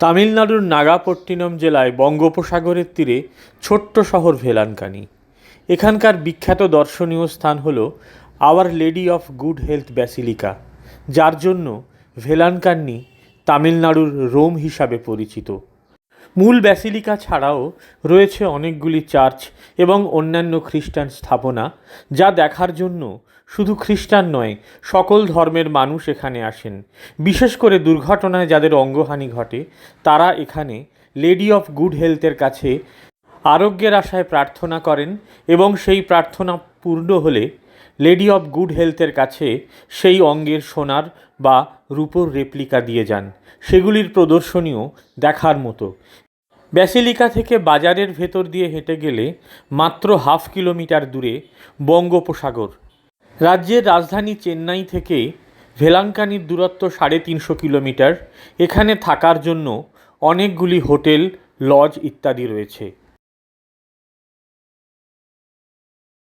তামিলনাড়ুর নাগাপট্টিনম জেলায় বঙ্গোপসাগরের তীরে ছোট্ট শহর ভেলানকানি। এখানকার বিখ্যাত দর্শনীয় স্থান হল Our Lady of Good Health Basilica যার জন্য ভেলানকান্নি তামিলনাড়ুর রোম হিসাবে পরিচিত। মূল ব্যাসিলিকা ছাড়াও রয়েছে অনেকগুলি চার্চ এবং অন্যান্য খ্রিস্টান স্থাপনা, যা দেখার জন্য শুধু খ্রিস্টান নয়, সকল ধর্মের মানুষ এখানে আসেন। বিশেষ করে দুর্ঘটনায় যাদের অঙ্গহানি ঘটে, তারা এখানে লেডি অফ গুড হেলথের কাছে আরোগ্যের আশায় প্রার্থনা করেন এবং সেই প্রার্থনা পূর্ণ হলে লেডি অফ গুড হেলথের কাছে সেই অঙ্গের সোনার বা রূপোর রেপ্লিকা দিয়ে যান। সেগুলির প্রদর্শনীও দেখার মতো। ব্যাসিলিকা থেকে বাজারের ভেতর দিয়ে হেঁটে গেলে মাত্র হাফ কিলোমিটার দূরে বঙ্গোপসাগর। রাজ্যের রাজধানী চেন্নাই থেকে ভেলাঙ্কানির দূরত্ব সাড়ে তিনশো কিলোমিটার। এখানে থাকার জন্য অনেকগুলি হোটেল, লজ ইত্যাদি রয়েছে।